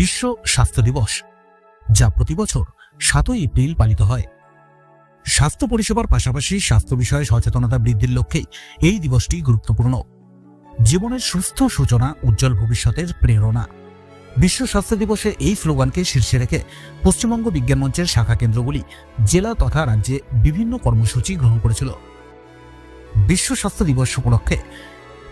বিশ্ব স্বাস্থ্য দিবস, যা প্রতি বছর সাতই এপ্রিল পালিত হয়। স্বাস্থ্য পরিষেবার পাশাপাশি স্বাস্থ্য বিষয়ে সচেতনতা বৃদ্ধির লক্ষ্যেই এই দিবসটি গুরুত্বপূর্ণ। জীবনের সুস্থ সূচনা, উজ্জ্বল ভবিষ্যতের প্রেরণা। বিশ্ব স্বাস্থ্য দিবসে এই স্লোগানকে শীর্ষে রেখে পশ্চিমবঙ্গ বিজ্ঞান মঞ্চের শাখা কেন্দ্রগুলি, জেলা তথা রাজ্যে বিভিন্ন কর্মসূচি গ্রহণ করেছিল। বিশ্ব স্বাস্থ্য দিবস উপলক্ষে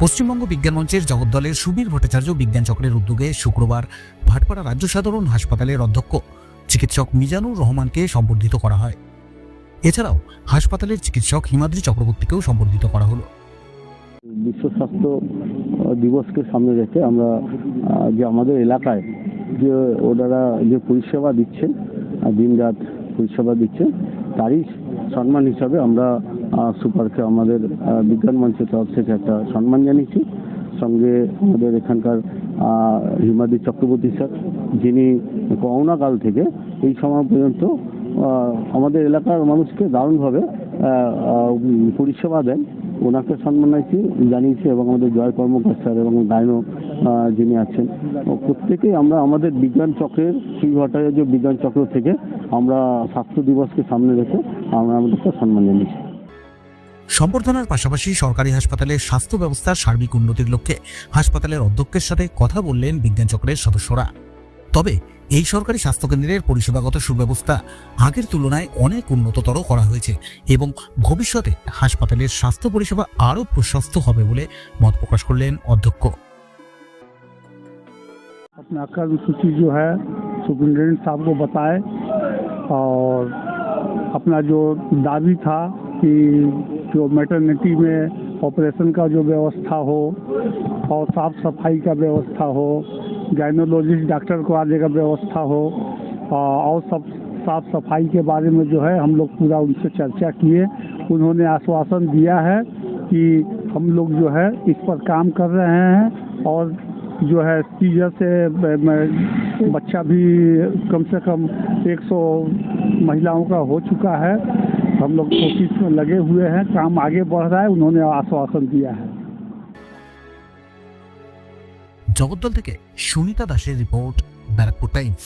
পশ্চিমবঙ্গ বিজ্ঞান মঞ্চের জগদ্দলের সুবীর ভট্টাচার্য বিজ্ঞান চক্রের উদ্যোগে শুক্রবার ভাটপাড়া রাজ্য সাধারণ হাসপাতালের অধ্যক্ষ চিকিৎসক মিজানুর রহমানকে সম্বর্ধিত করা হয়। এছাড়াও হাসপাতালের চিকিৎসক হিমাদ্রি চক্রবর্তীকেও সম্বর্ধিত করা হলো। বিশ্ব স্বাস্থ্য দিবসকে সামনে রেখে আমরা যে আমাদের এলাকায় যে ওনারা যে পরিষেবা দিচ্ছে দিনরাত পরিষেবা দিচ্ছেন, তারই সম্মান হিসাবে আমরা সুপারকে আমাদের বিজ্ঞান মঞ্চের তরফ থেকে একটা সম্মান জানিয়েছি। সঙ্গে আমাদের এখানকার হিমাদি চক্রবর্তী স্যার, যিনি করোনা কাল থেকে এই সময় পর্যন্ত আমাদের এলাকার মানুষকে দারুণভাবে পরিষেবা দেন। ওনাকে সম্মান জানিয়েছি জানিয়েছি এবং আমাদের জয় কর্মকার স্যার এবং ডাইনো যিনি আছেন। প্রত্যেকেই আমরা আমাদের বিজ্ঞান চক্রের, শ্রী ভট্টাচার্য বিজ্ঞান চক্র থেকে আমরা স্বাস্থ্য দিবসকে সামনে রেখে আমরা আমাদেরকে সম্মান জানিয়েছি। সম্বর্ধনার পাশাপাশি সরকারি হাসপাতালে স্বাস্থ্য ব্যবস্থার সার্বিক উন্নতির লক্ষ্যে হাসপাতালের অধ্যক্ষের সাথে কথা বললেন বিজ্ঞান চক্রের সদস্যরা তবে এই সরকারি স্বাস্থ্যকেন্দ্রের পরিষেবাগত সুব্যবস্থা আগের তুলনায় অনেক উন্নততর করা হয়েছে এবং ভবিষ্যতে হাসপাতালের স্বাস্থ্য পরিষেবা আরও প্রশস্ত হবে বলে মত প্রকাশ করলেন অধ্যক্ষ अपना कर्म सूची जो है सुप्रिंटेंडेंट साहब को बताए और अपना जो दावी था कि जो मैटरनिटी में ऑपरेशन का जो व्यवस्था हो और साफ़ सफ़ाई का व्यवस्था हो गायनोलॉजिस्ट डॉक्टर को आने का व्यवस्था हो और सब साफ़ सफ़ाई के बारे में जो है हम लोग पूरा उनसे चर्चा किए। उन्होंने आश्वासन दिया है कि हम लोग जो है इस पर काम कर रहे हैं और जो है सीजर से बच्चा भी कम से कम 100 महिलाओं का हो चुका है। हम लोग कोशिश में लगे हुए हैं काम आगे बढ़ रहा है उन्होंने आश्वासन दिया है জগদ্দল থেকে সুনিতা দাসের রিপোর্ট ব্যারাকপুর টাইমস